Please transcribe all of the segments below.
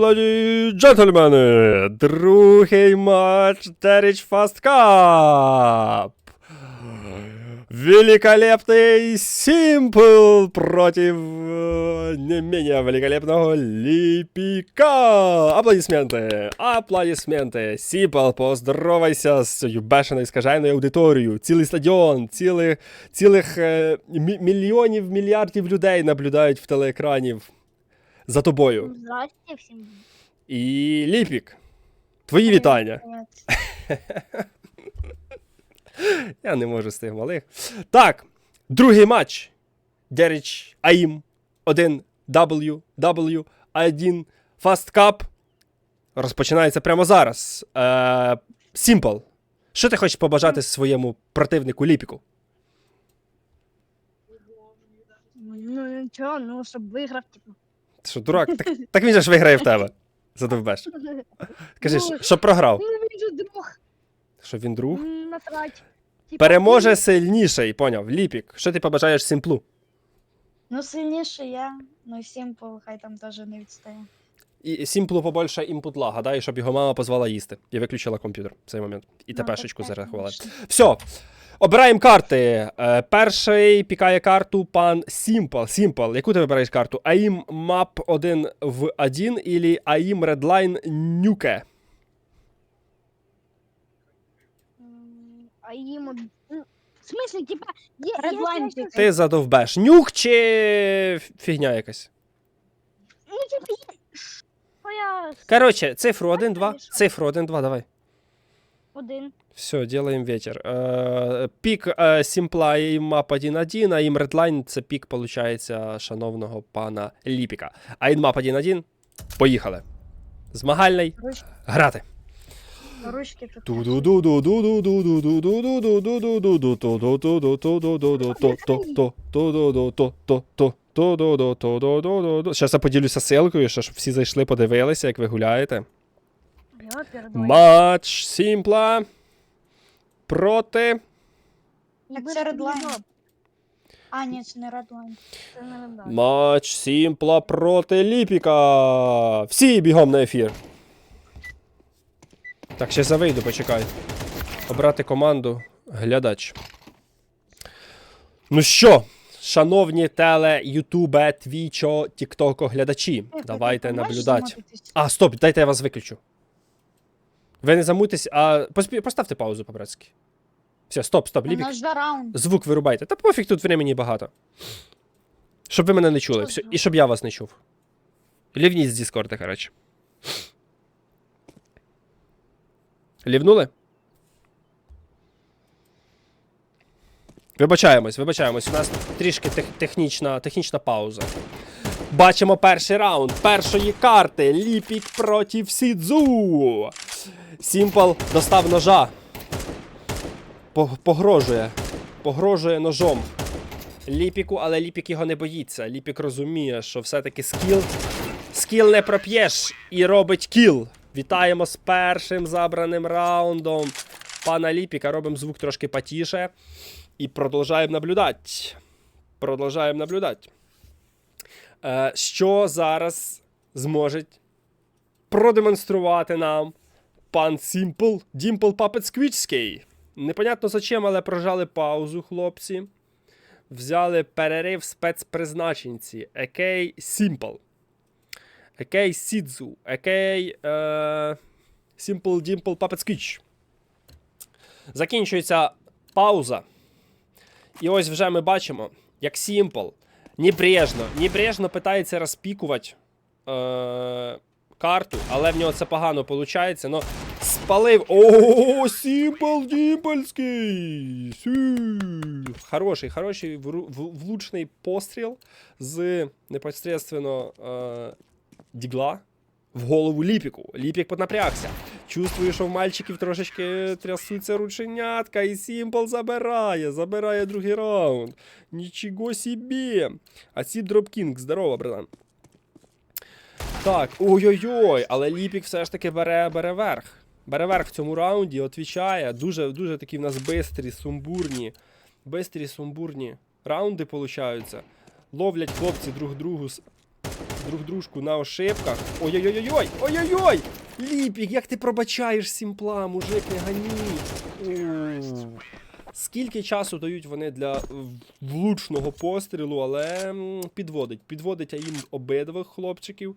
Леді джентльмени, другий матч Теріч Фаст Кап. Великолепный Симпл против э, не менее великолепного Липика. Аплодисменти, аплодисменти. Симпл, поздоровайся з цією бешеною скаженою аудиторією. Цілий стадіон, цілих, цілих е, мільйонів, мільярдів людей наблюдають в телеекрані за тобою. Здрасте всім. І Ліпік, твої вітання. Я не можу з тих малих. Так, другий матч. Деріч Аїм 1 W W 1 Fast Cup. Розпочинається прямо зараз. Е, Simple. Що ти хочеш побажати своєму противнику Ліпіку? Ну нічого, ну щоб виграв, типу. Ти що, дурак? Так, так він же ж виграє в тебе. Задовбеш. Кажи, Ну, що програв? Ну він же друг. Що він друг? М, Насрать. Типа, Переможе сильніший, поняв. Ліпік. Що ти побажаєш Сімплу? Ну, сильніше я, ну і Сімпл, хай там теж не відстає. І Сімплу побольше імпутла, гадаю, щоб його мама позвала їсти. І виключила комп'ютер в цей момент. І Ну, ТПшечку конечно. Все. Обираємо карти. Е, перший пікає карту пан Сімпл. Сімпл. Яку ти вибираєш карту? AIM Map 1 в 1 или AIM Redline Nuke? м, А їм... ну, В смысле, типа, є, Редлайн є, тільки. Ти задовбеш. Нюк чи фігня якась? Ну, типа, я... Коротше, цифру 1, 2. Цифру 1, 2, давай. Один. Все, делаем ветер. Е, Пік е, Сімпла і мап 1.1, а їм Redline це пік, получається, шановного пана Ліпіка. А інмап 1.1. Поїхали. Змагальний. Ручки, Грати. ручки тут. Зараз я поділюся ссылкою, що щоб всі зайшли, подивилися, як ви гуляєте. Матч Сімпла проти. Так це редлайн. А, ні, це не редлайн. Це не Redline. Матч Сімпла проти Ліпіка. Всі бігом на ефір. Так, ще за вийду, почекай. Обрати команду глядач. Ну що, шановні теле, ютубе, твічо, тіктоко глядачі, давайте наблюдати. А, стоп, дайте я вас виключу. Ви не замуйтесь, а поспі- поставте паузу по-братськи. Все, стоп, стоп, Ліпік. раунд. Звук вирубайте. Та пофіг тут времени багато. Щоб ви мене не чули. Все, і щоб я вас не чув. Лівніть з Діскорда, коротше. Лівнули? Вибачаємось, вибачаємось. У нас трішки тех- технічна, технічна пауза. Бачимо перший раунд першої карти. Ліпік проти Сідзу. Сімпл достав ножа. Погрожує. Погрожує ножом. Ліпіку, але Ліпік його не боїться. Ліпік розуміє, що все-таки скіл. Скіл не проп'єш і робить кіл. Вітаємо з першим забраним раундом. Пана Ліпіка робимо звук трошки потіше. І продовжаємо наблюдати. Продовжаємо наблюдати. Е, що зараз зможе продемонструвати нам пан Сімпл Дімпл Папет Сквічський. Непонятно зачем, але прожали паузу, хлопці. Взяли перерив спецпризначенці. Екей Simple. Екей Сідзу. Екей е, Simple Dimple Puppet Sketch. Закінчується пауза. І ось вже ми бачимо, як Simple небрежно, небрежно питається розпікувати е, карту, але в нього це погано виходить. Ну, спалив. О, Сімпл Дімпельський! Сі. Хороший, хороший влучний постріл з непосредственно е, дігла в голову Ліпіку. Ліпік поднапрягся. Чувствую, що в мальчиків трошечки трясуться рученятка, і Сімпл забирає, забирає другий раунд. Нічого собі. А ці Дропкінг, здорово, братан. Так, ой-ой-ой, але Ліпік все ж таки бере, бере верх. Бере верх в цьому раунді, отвічає. Дуже, дуже такі в нас бистрі, сумбурні. Бистрі, сумбурні раунди получаються. Ловлять хлопці друг другу друг дружку на ошибках. Ой-ой-ой-ой! Ой-ой-ой! Ліпік, як ти пробачаєш сімпла, мужик, не гані. Скільки часу дають вони для влучного пострілу, але підводить. Підводить їм обидвих хлопчиків.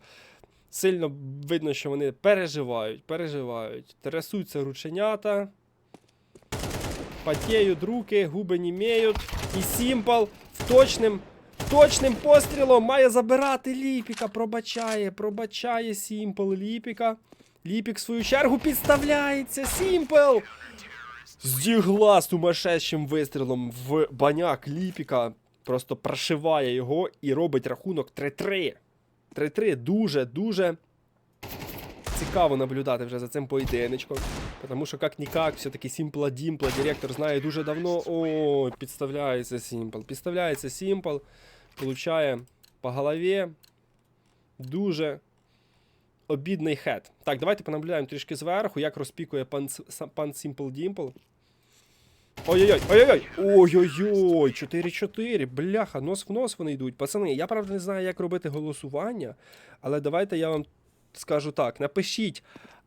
Сильно видно, що вони переживають, переживають. Трясуться рученята. Потеють руки, губи німеють. І Сімпл в точним, точним пострілом має забирати Ліпіка. Пробачає, пробачає Сімпл Ліпіка. Ліпік в свою чергу підставляється. Сімпл! Здігла сумасшедшим вистрілом в баняк Ліпіка. Просто прошиває його і робить рахунок 3-3. 3-3 дуже, дуже цікаво наблюдати вже за цим поєдиночком. Тому що, як нікак, все-таки Сімпла Дімпла директор знає дуже давно. О, підставляється Сімпл. Підставляється Сімпл. Получає по голові. Дуже обідний хед. Так, давайте понаблюдаємо трішки зверху, як розпікує пан, пан Сімпл Дімпл. Ой-ой-ой, ой-ой-ой! Ой-ой-ой! 4-4. Бляха, нос в нос вони йдуть. Пацани, я правда не знаю, як робити голосування, але давайте я вам скажу так: напишіть,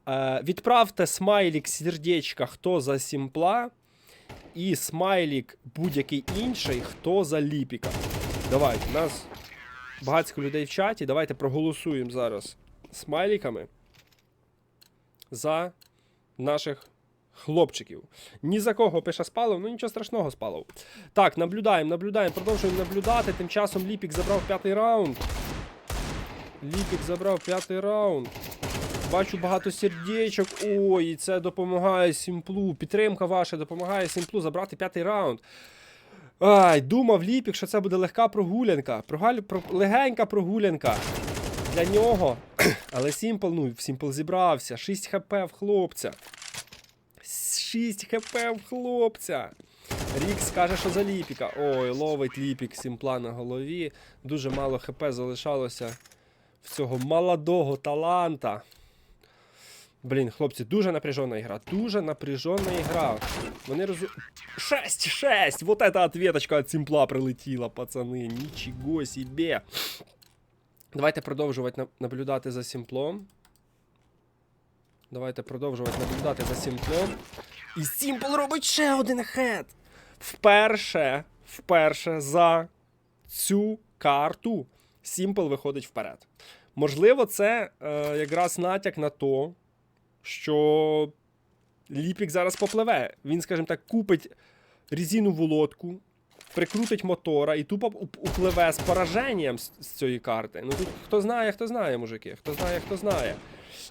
е, відправте смайлік сердечка, хто за Сімпла, і смайлік будь-який інший, хто за Ліпіка. Давайте, нас багатько людей в чаті. Давайте проголосуємо зараз смайліками за наших хлопчиків. Ні за кого пише спалов, ну нічого страшного спалов. Так, наблюдаємо, наблюдаємо, продовжуємо наблюдати. Тим часом Ліпік забрав п'ятий раунд. Ліпік забрав п'ятий раунд. Бачу багато сердечок. Ой, і це допомагає Сімплу. Підтримка ваша допомагає Сімплу забрати п'ятий раунд. Ай, думав Ліпік, що це буде легка прогулянка. Прогаль... Про... Легенька прогулянка для нього. Але Сімпл, ну, Сімпл зібрався. 6 хп в хлопця. 6 хп в хлопця. Рікс каже, що за Ліпіка. Ой, ловить Ліпік Сімпла на голові. Дуже мало хп залишалося в цього молодого таланта. Блін, хлопці, дуже напряжена ігра. Дуже напряжена ігра. Вони розу... 6-6! Вот эта ответочка від Сімпла прилетіла, пацани. Нічого себе. Давайте продовжувати наблюдати за Сімплом. Давайте продовжувати наблюдати за Сімплом. І Сімпл робить ще один хед. Вперше, вперше за цю карту Сімпл виходить вперед. Можливо, це е, якраз натяк на то, що Ліпік зараз попливе. Він, скажімо так, купить резинову лодку, прикрутить мотора і тупо уп- upливе з пораженням з, цієї карти. Ну тут хто знає, хто знає, мужики. Хто знає, хто знає.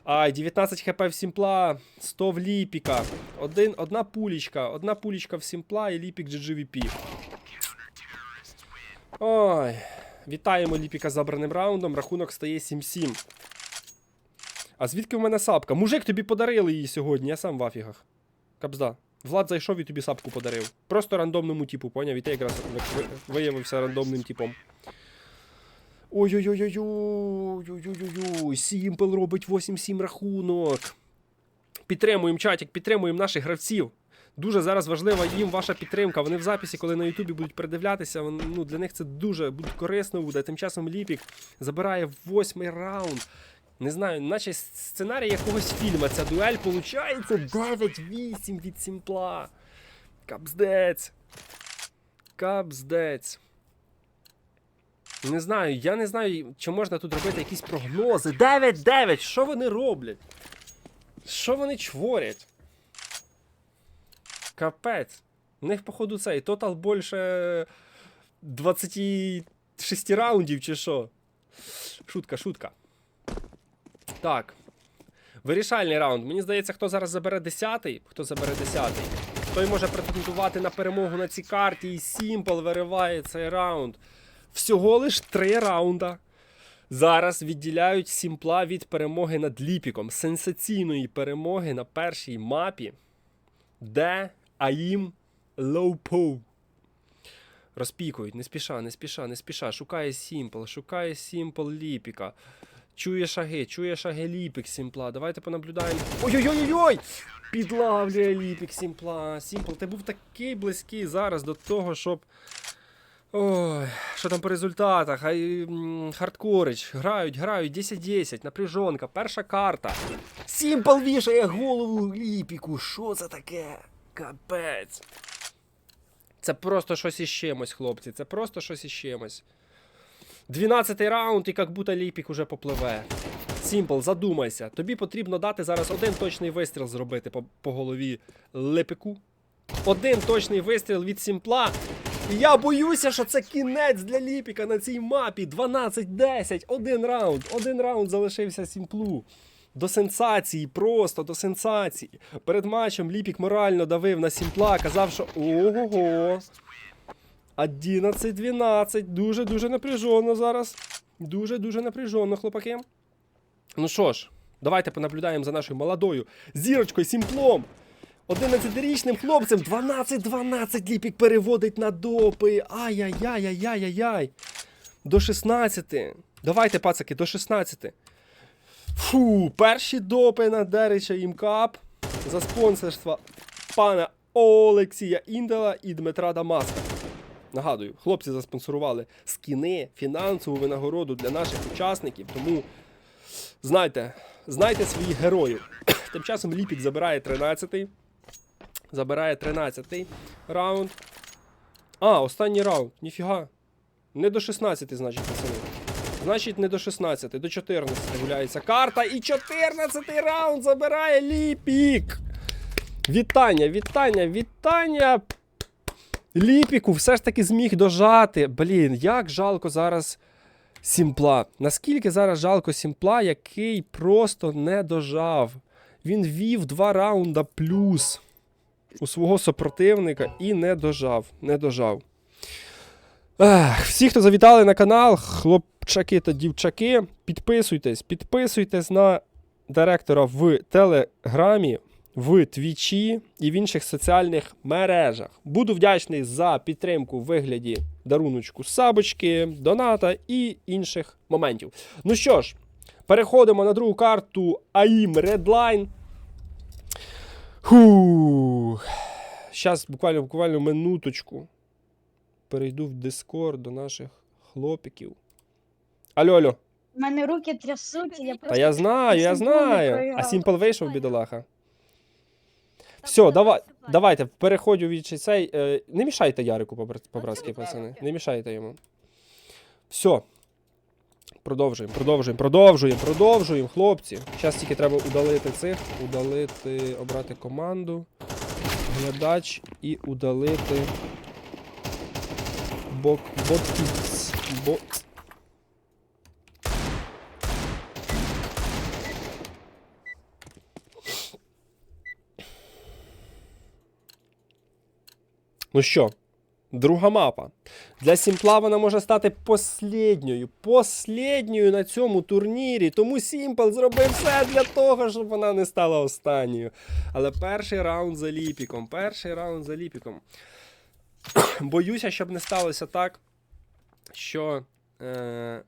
Ай, 19 хп в Сімпла, 100 в Ліпіка. Один, одна пулічка, одна пулічка в Сімпла і Ліпік GGVP. Ой. Вітаємо Ліпіка забраним раундом. Рахунок стає 7-7. А звідки в мене сапка? Мужик, тобі подарили її сьогодні, я сам в афігах. Кабзда. Влад зайшов і тобі сапку подарив. Просто рандомному типу, поняв? І ти якраз ви- ви- виявився рандомним типом. Ой-ой-ой-ой-ой-ой-ой-ой-ой. Сімпл робить 8-7 рахунок. Підтримуємо чатик, підтримуємо наших гравців. Дуже зараз важлива їм ваша підтримка. Вони в записі, коли на Ютубі будуть передивлятися, ну, для них це дуже буде корисно буде. Тим часом Ліпік забирає восьмий раунд. Не знаю, наче сценарій якогось фільму. Ця дуель получається 9-8 від Сімпла. Капздець. Капздець. Не знаю, я не знаю, чи можна тут робити якісь прогнози. 9-9! Що вони роблять? Що вони чворять? Капець. У них, походу, цей тотал більше 26 раундів, чи що? Шутка, шутка. Так. Вирішальний раунд. Мені здається, хто зараз забере 10-й, хто забере 10-й, той може претендувати на перемогу на цій карті. І Сімпл вириває цей раунд. Всього лиш три раунда. Зараз відділяють Сімпла від перемоги над Ліпіком. Сенсаційної перемоги на першій мапі, де Аїм Лоупоу. Розпікують, не спіша, не спіша, не спіша. Шукає Сімпл, шукає Сімпл Ліпіка. Чує шаги, чує шаги Ліпік Сімпла. Давайте понаблюдаємо. Ой-ой-ой-ой! Підлавлює Ліпік Сімпла. Сімпл, ти був такий близький зараз до того, щоб. Ой, що там по результатах? Ай, хардкорич. Грають, грають, 10-10, напряжонка, перша карта. Сімпл вішає голову ліпіку. Що це таке? Капець. Це просто щось із чимось, хлопці. Це просто щось із чимось. 12 раунд, і як будто ліпік уже попливе. Сімпл, задумайся. Тобі потрібно дати зараз один точний вистріл зробити по, по голові лепику. Один точний вистріл від Сімпла. І я боюся, що це кінець для Ліпіка на цій мапі. 12-10. Один раунд. Один раунд залишився Сімплу. До сенсації, просто до сенсації. Перед матчем Ліпік морально давив на Сімпла, казав, що ого-го. 11-12. Дуже-дуже напряжено зараз. Дуже-дуже напряжено, хлопаки. Ну що ж, давайте понаблюдаємо за нашою молодою зірочкою Сімплом. 11-річним хлопцем 12-12 ліпік переводить на допи. Ай-яй-яй-яй-яй-яй. До 16. Давайте, пацаки, до 16. Фу, перші допи на Дерича Імкап за спонсорства пана Олексія Індела і Дмитра Дамаска. Нагадую, хлопці заспонсорували скіни, фінансову винагороду для наших учасників. Тому знайте, знайте своїх героїв. Тим часом Ліпік забирає 13-й. Забирає 13-й раунд. А, останній раунд. Ніфіга. Не до 16, значить, пацани. Значить, не до 16, до 14 гуляється карта. І 14 раунд забирає Ліпік. Вітання, вітання, вітання. Ліпіку все ж таки зміг дожати. Блін, як жалко зараз Сімпла. Наскільки зараз жалко Сімпла, який просто не дожав. Він вів два раунда плюс у свого супротивника і не дожав. Не дожав. Ех, всі, хто завітали на канал, хлопчаки та дівчаки, підписуйтесь, підписуйтесь на директора в Телеграмі, в Твічі і в інших соціальних мережах. Буду вдячний за підтримку в вигляді даруночку сабочки, доната і інших моментів. Ну що ж, переходимо на другу карту AIM Redline. Фух. Зараз буквально, буквально минуточку. Перейду в Discord до наших хлопіків. Алло, алло. У мене руки трясуть, і я Та просто. я знаю, я знаю. А Сімпл вийшов, бідолаха. Все, давай, давайте, переходжу від цей. Е, не мішайте Ярику по-бра- по-братськи, пацани. Не мішайте йому. Все. Продовжуємо, продовжуємо, продовжуємо, продовжуємо, хлопці. Зараз тільки треба удалити цих, удалити, обрати команду, глядач і удалити бок, боткіц, бот. Ну що, друга мапа. Для Сімпла вона може стати послідньою. Послідньою на цьому турнірі. Тому Сімпл зробив все для того, щоб вона не стала останньою. Але перший раунд за ліпіком. Перший раунд за ліпіком. Боюся, щоб не сталося так, що. Е...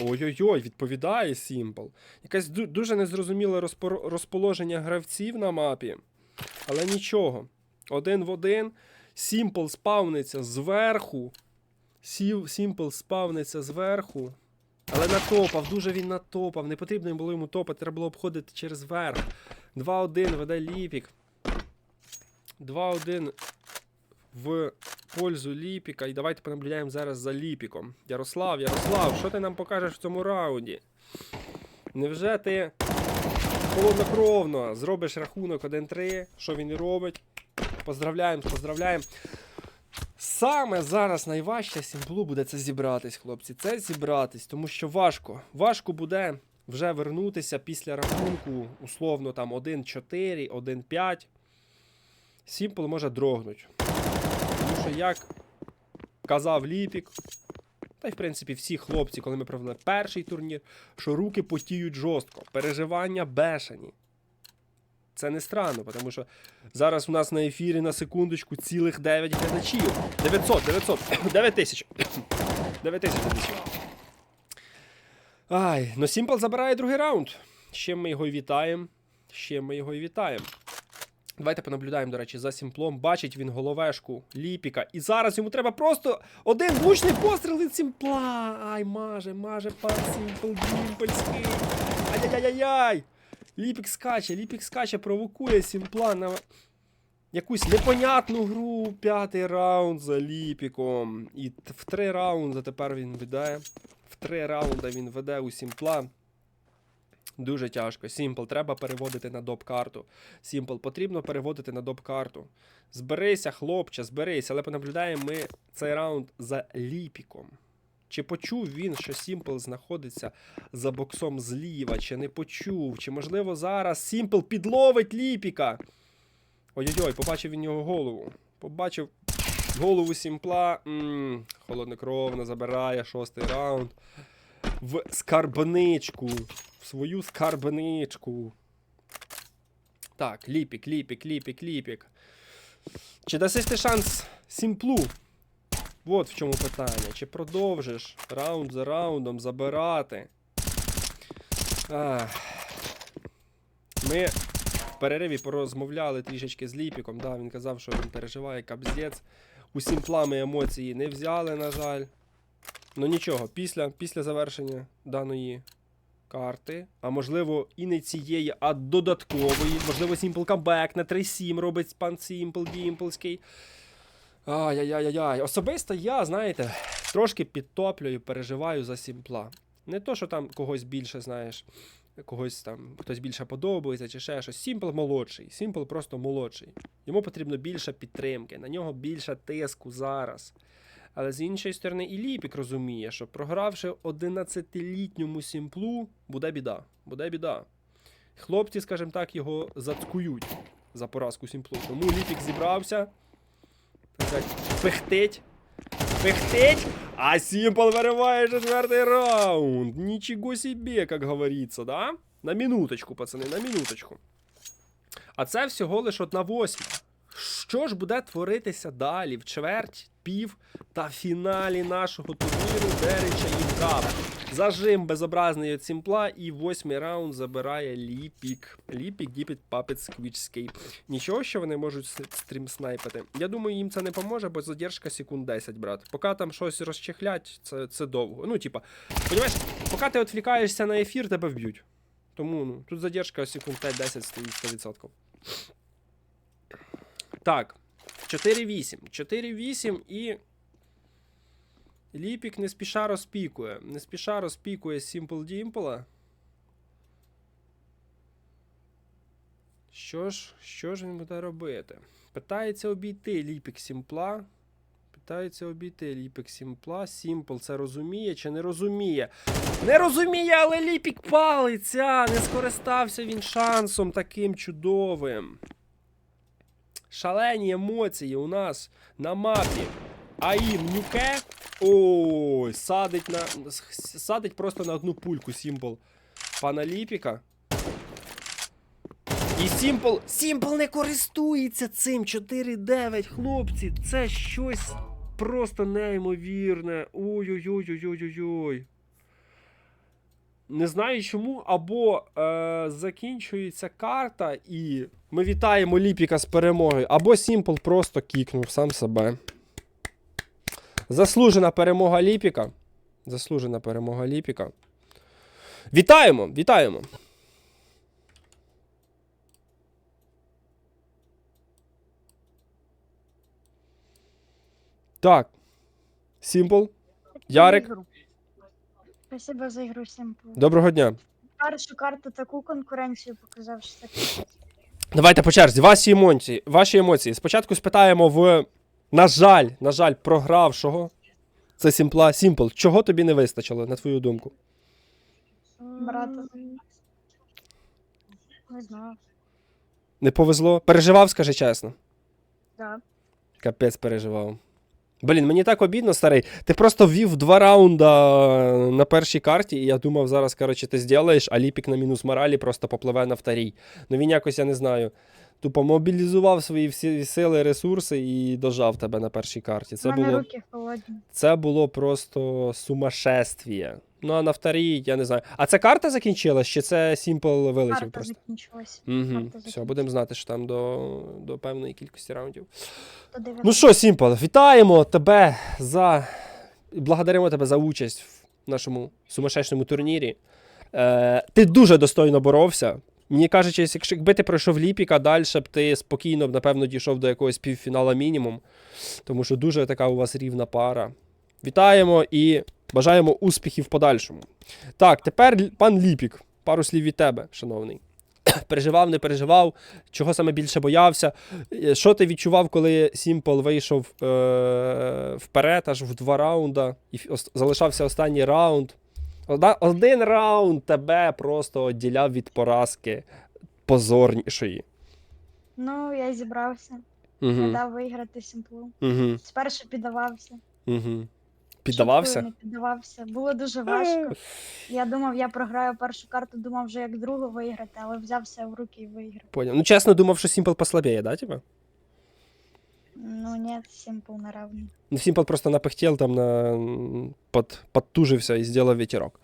Ой-ой-ой, відповідає Сімпл. Якесь дуже незрозуміле розпор- розположення гравців на мапі. Але нічого. Один в один. Сімпл спавниться зверху. Сімпл спавниться зверху. Але натопав, дуже він натопав. Не потрібно було йому топати, треба було обходити через верх. 2-1 веде Ліпік. 2-1 в пользу Ліпіка. І давайте понаблюдаємо зараз за Ліпіком. Ярослав, Ярослав, що ти нам покажеш в цьому раунді? Невже ти холоднокровно зробиш рахунок 1-3, що він і робить? Поздравляємо, поздравляємо. Саме зараз найважче Сімплу буде це зібратись, хлопці. Це зібратись, тому що важко. Важко буде вже вернутися після рахунку, условно, там 1-4, 1-5. Сімпл може дрогнути. Тому що, як казав Ліпік, та й в принципі всі хлопці, коли ми провели перший турнір, що руки потіють жорстко, переживання бешені. Це не странно, тому що зараз у нас на ефірі на секундочку цілих 9 глядачів. 900, 900, 9 тисяч. 9 тисяч глядачів. Ай, ну Сімпл забирає другий раунд. Ще ми його і вітаємо. Ще ми його і вітаємо. Давайте понаблюдаємо, до речі, за сімплом. Бачить він головешку Ліпіка. І зараз йому треба просто один влучний постріл від сімпла. Ай, маже, маже, пан сімпл дімпельський. Ай-яй-яй-яй! Ліпік скаче, Ліпік скаче, провокує сімпла на якусь непонятну гру. П'ятий раунд за Ліпіком. І в три раунди тепер він веде. В три раунди він веде у сімпла. Дуже тяжко. Сімпл треба переводити на доп-карту. Сімпл потрібно переводити на доп-карту. Зберися, хлопче, зберись, але понаблюдаємо ми цей раунд за ліпіком. Чи почув він, що Сімпл знаходиться за боксом зліва, чи не почув, чи можливо зараз Сімпл підловить ліпіка. Ой-ой-ой, побачив він його голову. Побачив голову Сімпла. м холоднокровно забирає шостий раунд. В скарбничку. В свою скарбничку. Так, ліпік, ліпік, ліпік, ліпік. Чи дасиш ти шанс Сімплу? От в чому питання. Чи продовжиш раунд за раундом забирати? Ах. Ми в перериві порозмовляли трішечки з Ліпіком. Да, він казав, що він переживає капздець. У Сімпла ми емоції не взяли, на жаль. Ну нічого, після, після завершення даної карти, а можливо і не цієї, а додаткової. Можливо, Simple Comeback на 3-7 робить пан Сімпл Дімплський. Ай-яй-яй-яй. Особисто я, знаєте, трошки підтоплюю, переживаю за Сімпла. Не то, що там когось більше, знаєш, когось там хтось більше подобається чи ще щось. Сімпл молодший. Сімпл просто молодший. Йому потрібно більше підтримки, на нього більше тиску зараз. Але з іншої сторони, і Ліпік розуміє, що програвши 11-літньому сімплу, буде біда. Буде біда. Хлопці, скажімо так, його зацкують за поразку сімплу. Тому Ліпік зібрався. Пихтить. Пихтить. А Сімпл вириває четвертий раунд. Нічого собі, як говориться, да? На минуточку, пацани, на минуточку. А це всього лиш одна восьма. Що ж буде творитися далі в чверть, пів та фіналі нашого турніру Дерича і Кап? Зажим безобразний від Сімпла і восьмий раунд забирає Ліпік. Ліпік, Діпіт, Папет, Сквічський. Нічого, що вони можуть с- стрім снайпити. Я думаю, їм це не поможе, бо задержка секунд 10, брат. Поки там щось розчехлять, це, це довго. Ну, типа, понімаєш, поки ти відвлікаєшся на ефір, тебе вб'ють. Тому ну, тут задержка секунд 5-10 стоїть 100%. Так, 4-8. 4-8 і. Ліпік не спіша розпікує. Не спіша розпікує Simple Дімпла. Що ж, що ж він буде робити? Питається обійти Ліпік Сімпла. Питається обійти Ліпік Сімпла. Сімпл це розуміє чи не розуміє? Не розуміє, але Ліпік палиться! Не скористався він шансом таким чудовим. Шалені емоції у нас на мапі. Аїм Нюке. Ой, садить на. Садить просто на одну пульку Сімпл пана Ліпіка. І Сімпл. Сімпл не користується цим 4-9, хлопці. Це щось просто неймовірне. Ой-ой-ой-ой-ой-ой. Не знаю чому, або е, закінчується карта, і ми вітаємо Ліпіка з перемогою, або Сімпл просто кікнув сам себе. Заслужена перемога Ліпіка. Заслужена перемога Ліпіка. Вітаємо! Вітаємо! Так. Сімпл. Ярик. Спасибо за ігру Сімпл. Доброго дня. Першу карту таку конкуренцію показав, що так. Давайте по черзі. Ваші емоції. Ваші емоції. Спочатку спитаємо в. На жаль, на жаль, програвшого. Це Сімпла. Сімпл. Чого тобі не вистачило, на твою думку? Брата. Не знаю. Не повезло? Переживав, скажи чесно. Да. Капець переживав. Блін, мені так обідно, старий. Ти просто ввів два раунда на першій карті, і я думав, зараз, коротше, ти зробиш, а ліпік на мінус моралі просто попливе на вторій. Ну він якось, я не знаю. Тупо мобілізував свої всі сили, ресурси і дожав тебе на першій карті. Це було, руки холодні. це було просто сумасшествіє. Ну а на вторій, я не знаю. А це карта закінчилась, чи це Сімпл вилетів Карта просто? закінчилась. Угу. карта Все, будемо знати, що там до, до певної кількості раундів. Ну що, Сімпл, вітаємо тебе за. Благодаримо тебе за участь в нашому сумасшедшому турнірі. Е, ти дуже достойно боровся. Мені кажучи, якби ти пройшов ліпіка, далі б ти спокійно напевно, дійшов до якогось півфінала мінімум. Тому що дуже така у вас рівна пара. Вітаємо і бажаємо успіхів в подальшому. Так, тепер пан Ліпік. Пару слів від тебе, шановний. переживав, не переживав, чого саме більше боявся. Е, Що ти відчував, коли Сімпл вийшов е- вперед, аж в два раунда, і залишався останній раунд. Один раунд тебе просто відділяв від поразки позорнішої. Ну, я зібрався. Угу. Не дав виграти сімплу. Угу. Спершу піддавався. Угу. Піддавався? Не піддавався. Було дуже важко. Я думав, я програю першу карту, думав вже як другу виграти, але взявся в руки і виграв. Понял. Ну, чесно, думав, що Сімпл послабіє, да, типа? Ну, ні, сімпл на равні. Ну, просто напихтел там, на... под... подтужився і зробив ветерок.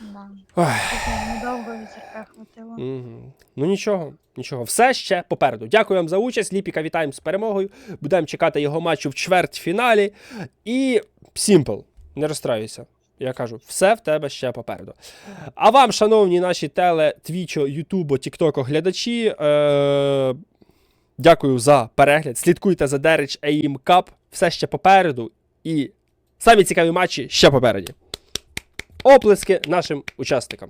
Да. Ой. Таке недовго вітерка хватило. Угу. Ну нічого, нічого, все ще попереду. Дякую вам за участь. Ліпіка вітаємо з перемогою. Будемо чекати його матчу в чвертьфіналі. І Сімпл, не розстраюйся. Я кажу, все в тебе ще попереду. А вам, шановні наші теле, твічо, ютубо, тіктоко глядачі. Е- дякую за перегляд. Слідкуйте за Derich AIM Cup. Все ще попереду. І самі цікаві матчі ще попереді. Оплески нашим учасникам.